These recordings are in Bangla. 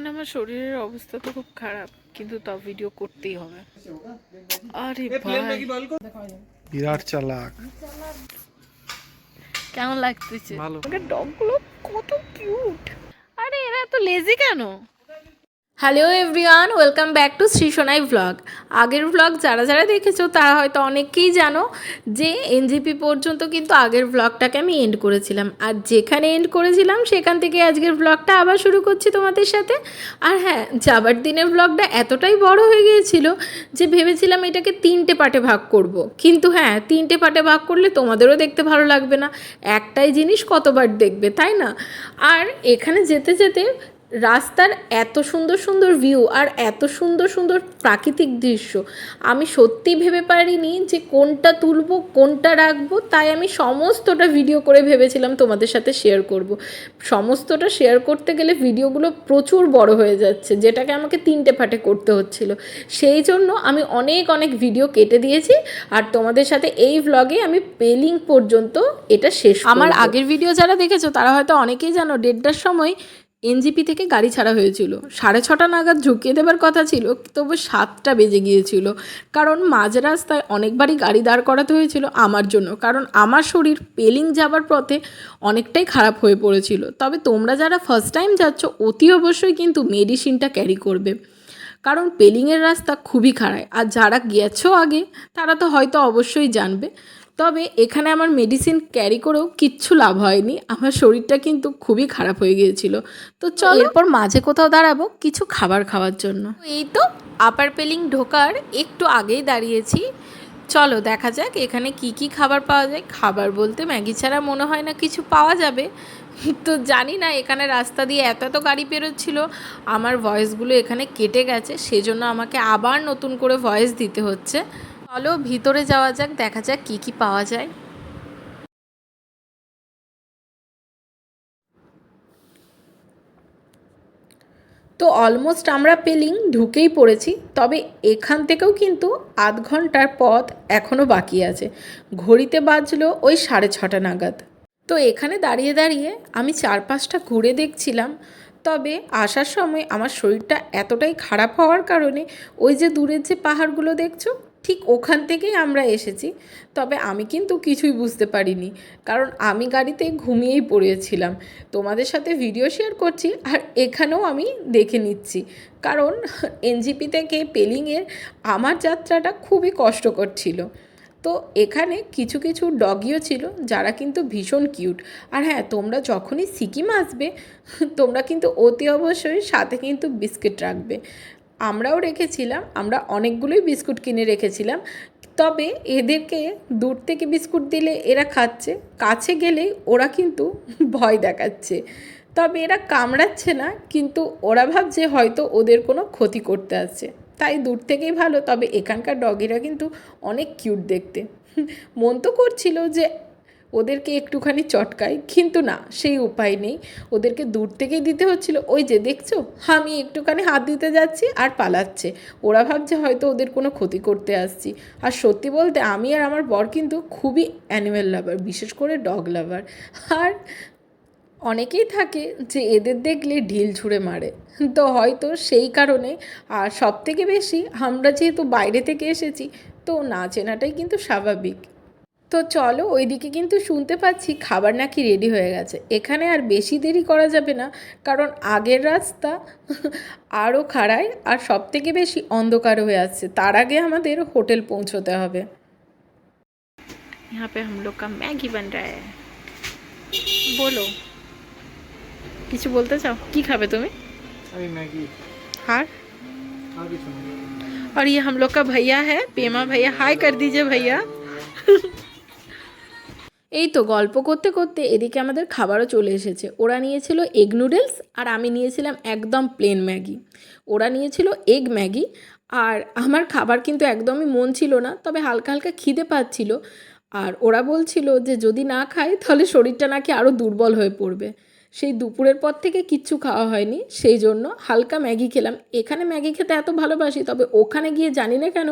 এখানে আমার শরীরের অবস্থা তো খুব খারাপ কিন্তু তা ভিডিও করতেই হবে। আরে ভাই। বিরাট চালাক। কেমন লাগতেছে? ভালো। ডগগুলো কত কিউট আরে এরা তো লেজি কেন? Hello everyone welcome back to Shri Sonai vlog আগের ভ্লগ যারা যারা দেখেছ, তারা হয়তো অনেকেই জানো যে এনজিপি পর্যন্ত কিন্তু আগের ভ্লগটাকে আমি এন্ড করেছিলাম। আর যেখানে এন্ড করেছিলাম, সেখান থেকে আজকের ভ্লগটা আবার শুরু করছি তোমাদের সাথে। আর হ্যাঁ যাবার দিনের ভ্লগটা এতটাই বড় হয়ে গিয়েছিল যে ভেবেছিলাম এটাকে তিনটে পার্টে ভাগ করব। কিন্তু হ্যাঁ তিনটে পার্টে ভাগ করলে তোমাদেরও দেখতে ভালো লাগবে না। একটাই জিনিস কতবার দেখবে, তাই না? আর এখানে যেতে যেতে রাস্তার এত সুন্দর সুন্দর ভিউ আর এত সুন্দর সুন্দর প্রাকৃতিক দৃশ্য, আমি সত্যি ভেবে পারিনি যে কোনটা তুলবো, কোনটা রাখব, তাই আমি সমস্তটা ভিডিও করে ভেবেছিলাম তোমাদের সাথে শেয়ার করব। সমস্তটা শেয়ার করতে গেলে ভিডিওগুলো প্রচুর বড় হয়ে যাচ্ছে, যেটাকে আমাকে তিনটে ফাটে করতে হচ্ছিল সেই জন্য আমি অনেক অনেক ভিডিও কেটে দিয়েছি আর তোমাদের সাথে এই ভ্লগে আমি পেলিং পর্যন্ত এটা শেষ আমার আগের ভিডিও যারা দেখেছ, তারা হয়তো অনেকেই জানো, দেড়টার সময় এনজিপি থেকে গাড়ি ছাড়া হয়েছিল। সাড়ে ছটা নাগাদ ঢুকিয়ে দেবার কথা ছিল, তবু সাতটা বেজে গিয়েছিল। কারণ মাঝ রাস্তায় অনেকবারই গাড়ি দাঁড় করাতে হয়েছিল আমার জন্য। কারণ আমার শরীর পেলিং যাবার পথে অনেকটাই খারাপ হয়ে পড়েছিল। তবে তোমরা যারা ফার্স্ট টাইম যাচ্ছ, অতি অবশ্যই কিন্তু মেডিসিনটা ক্যারি করবে। কারণ পেলিংয়ের রাস্তা খুবই খারাপ। আর যারা গেছো আগে, তারা তো হয়তো অবশ্যই জানবে। তবে এখানে আমার মেডিসিন ক্যারি করেও কিচ্ছু লাভ হয়নি। আমার শরীরটা কিন্তু খুবই খারাপ হয়ে গিয়েছিল। তো চল এরপর মাঝে কোথাও দাঁড়াবো কিছু খাবার খাওয়ার জন্য। এই তো আপার পেলিং ঢোকার একটু আগেই দাঁড়িয়েছি। চলো দেখা যাক এখানে কি কি খাবার পাওয়া যায়। খাবার বলতে ম্যাগি ছাড়া মনে হয় না কিছু পাওয়া যাবে। তো জানি না এখানে রাস্তা দিয়ে এত এত গাড়ি পেরোচ্ছিল আমার ভয়েসগুলো এখানে কেটে গেছে সেজন্য আমাকে আবার নতুন করে ভয়েস দিতে হচ্ছে। চলো ভিতরে যাওয়া যাক, দেখা যাক কি কি পাওয়া যায়। তো অলমোস্ট আমরা পেলিং ঢুকেই পড়েছি, তবে এখান থেকেও কিন্তু আধ ঘণ্টার পথ এখনও বাকি আছে। ঘড়িতে বাজলো ওই সাড়ে ছটা নাগাদ। তো এখানে দাঁড়িয়ে দাঁড়িয়ে আমি চারপাশটা ঘুরে দেখছিলাম, তবে আসার সময় আমার শরীরটা এতটাই খারাপ হওয়ার কারণে ওই যে দূরের যে পাহাড়গুলো দেখছ ঠিক ওখান থেকেই আমরা এসেছি। তবে আমি কিন্তু কিছুই বুঝতে পারিনি। কারণ আমি গাড়িতে ঘুমিয়েই পড়েছিলাম। তোমাদের সাথে ভিডিও শেয়ার করছি আর এখানেও আমি দেখে নিচ্ছি। কারণ এনজিপি থেকে পেলিংয়ের আমার যাত্রাটা খুবই কষ্টকর ছিল। তো এখানে কিছু কিছু ডগিও ছিল যারা কিন্তু ভীষণ কিউট আর হ্যাঁ তোমরা যখনই সিকিম আসবে, তোমরা কিন্তু অতি অবশ্যই সাথে কিন্তু বিস্কিট রাখবে। আমরাও রেখেছিলাম, আমরা অনেকগুলোই বিস্কুট কিনে রেখেছিলাম। তবে এদেরকে দূর থেকে বিস্কুট দিলে এরা খাচ্ছে, কাছে গেলেই ওরা কিন্তু ভয় দেখাচ্ছে। তবে এরা কামড়াচ্ছে না, কিন্তু ওরা ভাবছে হয়তো ওদের কোনো ক্ষতি করতে আসছে তাই দূর থেকেই ভালো, তবে এখানকার ডগিরা কিন্তু অনেক কিউট দেখতে। মন তো করছিল যে ওদেরকে একটুখানি চটকাই, কিন্তু না, সেই উপায় নেই। ওদেরকে দূর থেকেই দিতে হচ্ছিল। ওই যে, দেখছ? আমি একটুখানি হাত দিতে যাচ্ছি আর পালাচ্ছে। ওরা ভাবছে হয়তো ওদের কোনো ক্ষতি করতে আসছি। আর সত্যি বলতে, আমি আর আমার বর কিন্তু খুবই অ্যানিম্যাল লাভার, বিশেষ করে ডগ লাভার। আর অনেকেই থাকে যে, এদের দেখলে ঢিল ছুঁড়ে মারে। তো হয়তো সেই কারণে, আর সব থেকে বেশি আমরা যেহেতু বাইরে থেকে এসেছি, তো না চেনাটাই কিন্তু স্বাভাবিক। তো চলো ওইদিকে কিন্তু শুনতে পাচ্ছি খাবার নাকি রেডি হয়ে গেছে এখানে আর বেশি দেরি করা যাবে না কারণ আগের রাস্তা আরও খাড়ায় আর সব থেকে বেশি অন্ধকার হয়ে আসছে তার আগে আমাদের হোটেল পৌঁছতে হবে यहाँ पे हम लोग का मैगी बन रहा है বলো কিছু বলতে চাও কি খাবে তুমি আমি ম্যাগি हार আর কিছু না और ये हम लोग का भैया है पेमा भैया हाय कर दीजिए भैया এই তো গল্প করতে করতে এদিকে আমাদের খাবারও চলে এসেছে। ওরা নিয়েছিল এগ নুডলস আর আমি নিয়েছিলাম একদম প্লেন ম্যাগি। ওরা নিয়েছিল এগ ম্যাগি আর আমার খাবার কিন্তু একদমই মন ছিল না, তবে হালকা হালকা খিদে পাচ্ছিল। আর ওরা বলছিল যে যদি না খায় তাহলে শরীরটা নাকি আরও দুর্বল হয়ে পড়বে। সেই দুপুরের পর থেকে কিচ্ছু খাওয়া হয়নি, সেই জন্য হালকা ম্যাগি খেলাম। এখানে ম্যাগি খেতে এত ভালোবাসি, তবে ওখানে গিয়ে জানি না কেন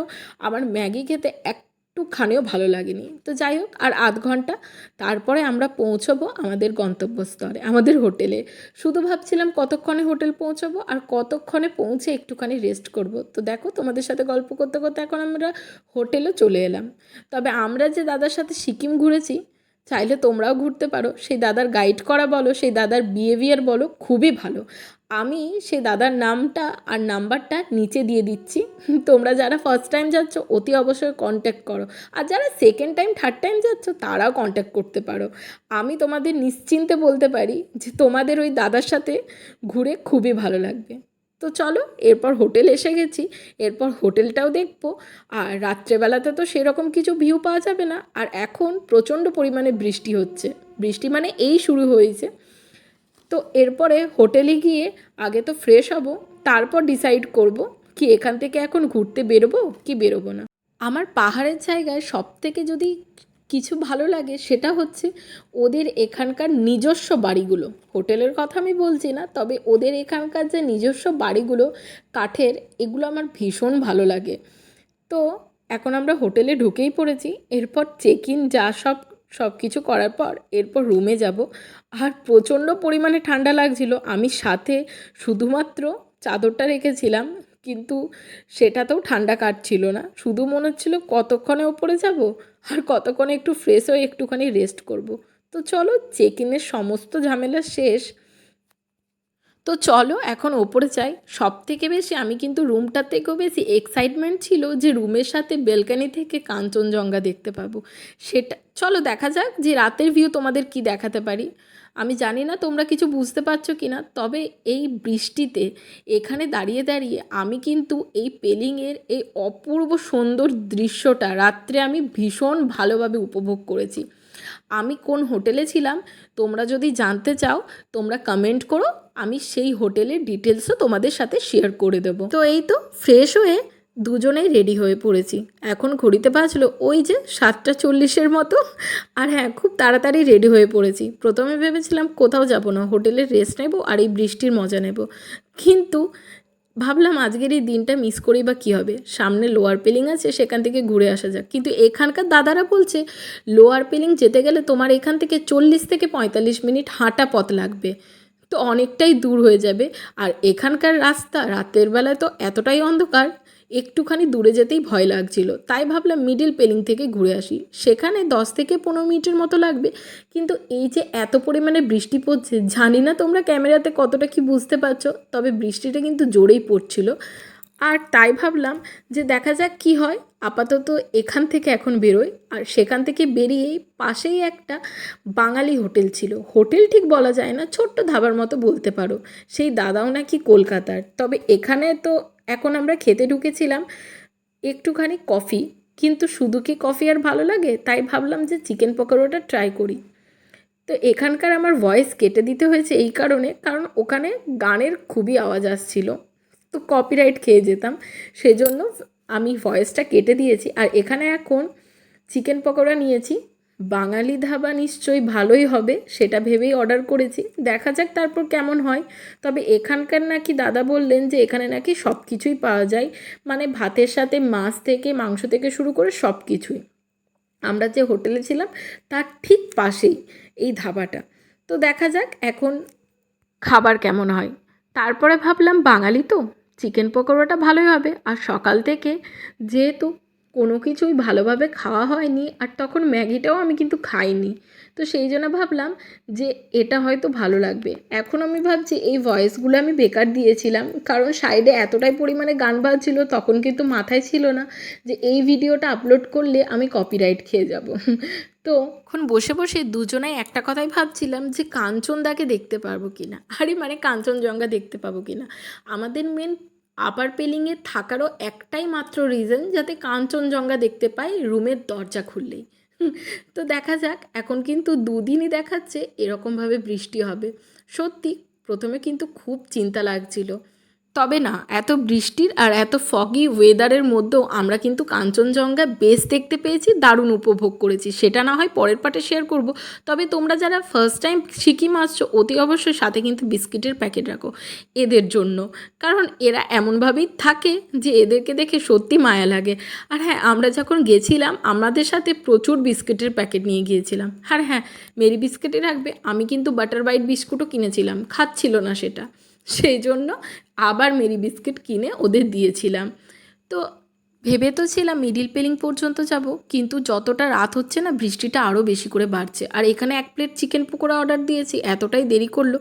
আমার ম্যাগি খেতে একটু একটুখানিও ভালো লাগেনি। তো যাই হোক, আর আধ ঘণ্টা, তারপরে আমরা পৌঁছবো আমাদের গন্তব্যস্থলে, আমাদের হোটেলে। শুধু ভাবছিলাম কতক্ষণে হোটেল পৌঁছবো আর কতক্ষণে পৌঁছে একটুখানি রেস্ট করব। তো দেখো, তোমাদের সাথে গল্প করতে করতে এখন আমরা হোটেলে চলে এলাম। তবে আমরা যে দাদার সাথে সিকিম ঘুরেছি চাইলে তোমরাও ঘুরতে পারো। সেই দাদার গাইড করা বলো, সেই দাদার বিহেভিয়ার বলো, খুবই ভালো। আমি সেই দাদার নামটা আর নাম্বারটা নিচে দিয়ে দিচ্ছি। তোমরা যারা ফার্স্ট টাইম যাচ্ছ, অতি অবশ্যই কন্ট্যাক্ট করো। আর যারা সেকেন্ড টাইম থার্ড টাইম যাচ্ছ, তারাও কন্ট্যাক্ট করতে পারো। আমি তোমাদের নিশ্চিন্তে বলতে পারি যে তোমাদের ওই দাদার সাথে ঘুরে খুবই ভালো লাগবে। তো চলো, এরপর হোটেল এসে গেছি। এরপর হোটেলটাও দেখব। আর রাত্রেবেলাতে তো সেরকম কিছু ভিউ পাওয়া যাবে না। আর এখন প্রচণ্ড পরিমাণে বৃষ্টি হচ্ছে। বৃষ্টি মানে এই শুরু হয়েছে। তো এরপরে হোটেলে গিয়ে আগে তো ফ্রেশ হব, তারপর ডিসাইড করব কি এখান থেকে এখন ঘুরতে বেরোবো কি বেরোবো না। আমার পাহাড়ের জায়গায় সব থেকে যদি কিছু ভালো লাগে সেটা হচ্ছে ওদের এখানকার নিজস্ব বাড়িগুলো। হোটেলের কথা আমি বলছি না, তবে ওদের এখানকার যে নিজস্ব বাড়িগুলো, কাঠের, এগুলো আমার ভীষণ ভালো লাগে। তো এখন আমরা হোটেলে ঢুকেই পড়েছি, এরপর চেক ইন যা সব সব কিছু করার পর এরপর রুমে যাব। আর প্রচণ্ড পরিমাণে ঠান্ডা লাগছিল, আমি সাথে শুধুমাত্র চাদরটা রেখেছিলাম, কিন্তু সেটাতেও ঠান্ডা কাটছিল না। শুধু মনে হচ্ছিল কতক্ষণে ওপরে যাব? আর কতক্ষণে একটু ফ্রেশ হয়ে একটুখানি রেস্ট করব। তো চলো চেক ইনের সমস্ত ঝামেলা শেষ। তো চলো এখন ওপরে যাই। সব থেকে বেশি আমি কিন্তু রুমটার থেকেও বেশি এক্সাইটমেন্ট ছিল যে রুমের সাথে বেলকানি থেকে কাঞ্চনজঙ্ঘা দেখতে পাবো। সেটা, চলো দেখা যাক যে রাতের ভিউ তোমাদের কি দেখাতে পারি। আমি জানি না তোমরা কিছু বুঝতে পারছ কি না তবে এই বৃষ্টিতে এখানে দাঁড়িয়ে দাঁড়িয়ে আমি কিন্তু এই পেলিংয়ের এই অপূর্ব সুন্দর দৃশ্যটা রাত্রে আমি ভীষণ ভালোভাবে উপভোগ করেছি। আমি কোন হোটেলে ছিলাম, তোমরা যদি জানতে চাও, তোমরা কমেন্ট করো। আমি সেই হোটেলের ডিটেলসও তোমাদের সাথে শেয়ার করে দেবো। তো এই তো ফ্রেশ হয়ে দুজনেই রেডি হয়ে পড়েছি। এখন ঘড়িতে বাজলো ওই যে সাতটা চল্লিশের মতো। আর হ্যাঁ খুব তাড়াতাড়ি রেডি হয়ে পড়েছি। প্রথমে ভেবেছিলাম কোথাও যাব না, হোটেলে রেস্ট নেব আর এই বৃষ্টির মজা নেব। কিন্তু ভাবলাম আজকের এই দিনটা মিস করি বা কী হবে? সামনে লোয়ার পেলিং আছে, সেখান থেকে ঘুরে আসা যাক। কিন্তু এখানকার দাদারা বলছে লোয়ার পেলিং যেতে গেলে তোমার এখান থেকে চল্লিশ থেকে পঁয়তাল্লিশ মিনিট হাঁটা পথ লাগবে। তো অনেকটাই দূর হয়ে যাবে। আর এখানকার রাস্তা রাতের বেলায় তো এতটাই অন্ধকার, একটুখানি দূরে যেতেই ভয় লাগছিল। তাই ভাবলাম মিডিল পেলিং থেকে ঘুরে আসি। সেখানে দশ থেকে পনেরো মিনিটের মতো লাগবে। কিন্তু এই যে এত পরিমাণে বৃষ্টি পড়ছে, জানি না তোমরা ক্যামেরাতে কতটা কি বুঝতে পারছ, তবে বৃষ্টিটা কিন্তু জোরেই পড়ছিল। আর তাই ভাবলাম যে দেখা যাক কি হয়। আপাতত এখান থেকে এখন বেরোই। আর সেখান থেকে বেরিয়েই পাশেই একটা বাঙালি হোটেল ছিল। হোটেল ঠিক বলা যায় না, ছোট্ট ধাবার মতো বলতে পারো। সেই দাদাও নাকি কলকাতার। তবে এখানে তো এখন আমরা খেতে ঢুকেছিলাম একটুখানি কফি। কিন্তু শুধু কি কফি আর ভালো লাগে? তাই ভাবলাম যে চিকেন পকোড়াটা ট্রাই করি। তো এখানকার আমার ভয়েস কেটে দিতে হয়েছে এই কারণে, কারণ ওখানে গানের খুবই আওয়াজ আসছিল। তো কপিরাইট খেয়ে যেতাম। সেজন্য আমি ভয়েসটা কেটে দিয়েছি। আর এখানে এখন চিকেন পকোড়া নিয়েছি। বাঙালি ধাবা নিশ্চয়ই ভালোই হবে, সেটা ভেবেই অর্ডার করেছি। দেখা যাক তারপর কেমন হয়। তবে এখানকার নাকি দাদা বললেন যে এখানে নাকি সব কিছুই পাওয়া যায়। মানে ভাতের সাথে মাছ থেকে, মাংস থেকে শুরু করে সব কিছুই আমরা যে হোটেলে ছিলাম, তার ঠিক পাশেই এই ধাবাটা। তো দেখা যাক এখন খাবার কেমন হয়। তারপরে ভাবলাম বাঙালি তো। চিকেন পকোড়াটা ভালোই হবে। আর সকাল থেকে যেহেতু কোনো কিছুই ভালোভাবে খাওয়া হয়নি আর তখন ম্যাগিটাও আমি কিন্তু খাইনি। তো সেই জন্য ভাবলাম যে এটা হয়তো ভালো লাগবে। এখন আমি ভাবছি এই ভয়েসগুলো আমি বেকার দিয়েছিলাম, কারণ সাইডে এতটাই পরিমাণে গান বাজছিল, তখন কিন্তু মাথায় ছিল না যে এই ভিডিওটা আপলোড করলে আমি কপিরাইট খেয়ে যাব। তো এখন বসে বসে দুজনাই একটা কথাই ভাবছিলাম যে কাঞ্চনদাকে দেখতে পারব কি না আরে মানে কাঞ্চনজঙ্ঘা দেখতে পাবো কি না আমাদের মেন আপার পেলিংয়ে থাকারও একটাই মাত্র রিজন যাতে কাঞ্চনজঙ্ঘা দেখতে পাই রুমের দরজা খুললেই। তো দেখা যাক, এখন কিন্তু দুদিনই দেখাচ্ছে, এরকমভাবে বৃষ্টি হবে। সত্যি, প্রথমে কিন্তু খুব চিন্তা লাগছিল। তবে না, এত বৃষ্টির আর এত ফগি ওয়েদারের মধ্যেও আমরা কিন্তু কাঞ্চনজঙ্ঘা বেশ দেখতে পেয়েছি, দারুণ উপভোগ করেছি। সেটা না হয় পরের পাটে শেয়ার করব। তবে তোমরা যারা ফার্স্ট টাইম সিকিম আসছো, অতি অবশ্যই সাথে কিন্তু বিস্কিটের প্যাকেট রাখো এদের জন্য। কারণ এরা এমনভাবেই থাকে যে এদেরকে দেখে সত্যি মায়া লাগে। আর হ্যাঁ আমরা যখন গেছিলাম, আমাদের সাথে প্রচুর বিস্কিটের প্যাকেট নিয়ে গিয়েছিলাম। আর হ্যাঁ মেরি বিস্কিটই রাখবে। আমি কিন্তু বাটার বাইট বিস্কুটও কিনেছিলাম। খাচ্ছিল না সেটা। সেই জন্য আবার মেরি বিস্কিট কিনে ওদের দিয়েছিলাম। তো ভেবে তো ছিলাম মিডিল পেলিং পর্যন্ত যাব, কিন্তু যতটা রাত হচ্ছে না, বৃষ্টিটা আরও বেশি করে বাড়ছে। আর এখানে এক প্লেট চিকেন পকোড়া অর্ডার দিয়েছি, এতটাই দেরি করল,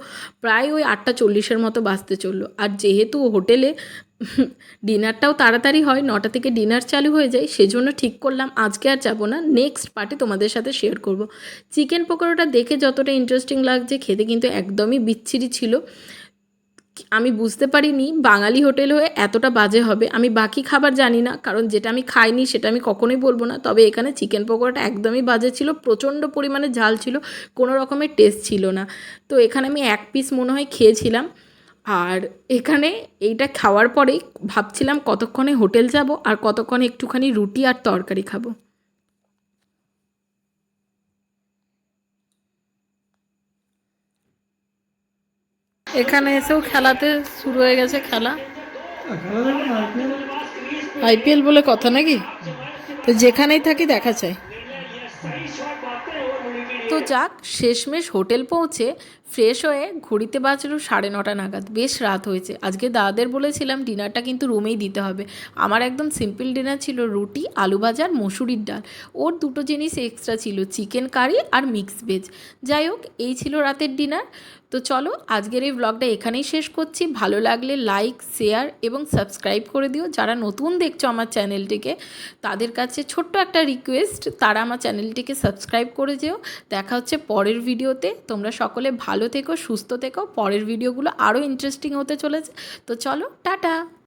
প্রায় ওই আটটা চল্লিশের মতো বাঁচতে চলল। আর যেহেতু হোটেলে ডিনারটাও তাড়াতাড়ি হয়, নটা থেকে ডিনার চালু হয়ে যায়, সেজন্য ঠিক করলাম আজকে আর যাব না, নেক্সট পার্টে তোমাদের সাথে শেয়ার করব। চিকেন পকোড়াটা দেখে যতটা ইন্টারেস্টিং লাগছে, খেতে কিন্তু একদমই বিচ্ছিরি ছিল। আমি বুঝতে পারিনি বাঙালি হোটেল হয়ে এতটা বাজে হবে। আমি বাকি খাবার জানি না, কারণ যেটা আমি খাইনি সেটা আমি কখনোই বলব না। তবে এখানে চিকেন পকোড়াটা একদমই বাজে ছিল, প্রচণ্ড পরিমাণে ঝাল ছিল, কোনো রকমের টেস্ট ছিল না। তো এখানে আমি এক পিস মনে হয় খেয়েছিলাম। আর এখানে এইটা খাওয়ার পরেই ভাবছিলাম কতক্ষণে হোটেল যাব আর কতক্ষণে একটুখানি রুটি আর তরকারি খাব। এখানে এসেও খেলাতে শুরু হয়ে গেছে খেলা? আইপিএল বলে কথা নাকি তো যেখানেই থাকি দেখা চাই তো যাক, শেষমেশ হোটেল পৌঁছে ফ্রেশ হয়ে ঘড়িতে বাজলো সাড়ে নটা নাগাদ। বেশ রাত হয়েছে। আজকে দাদাদের বলেছিলাম ডিনারটা কিন্তু রুমেই দিতে হবে। আমার একদম সিম্পল ডিনার ছিল রুটি, আলু ভাজার মসুরির ডাল। ওর দুটো জিনিস এক্সট্রা ছিল, চিকেন কারি আর মিক্স ভেজ। যাই হোক, এই ছিল রাতের ডিনার। তো চলো, আজকের এই ব্লগটা এখানেই শেষ করছি। ভালো লাগলে লাইক শেয়ার এবং সাবস্ক্রাইব করে দিও। যারা নতুন দেখছ আমার চ্যানেলটিকে, তাদের কাছে ছোট্ট একটা রিকোয়েস্ট তারা আমার চ্যানেলটিকে সাবস্ক্রাইব করে যেও। দেখা হচ্ছে পরের ভিডিওতে তোমরা সকলে ভালো থেকো সুস্থ থেকো। পরের ভিডিওগুলো আরও ইন্টারেস্টিং হতে চলেছে। তো চলো টাটা!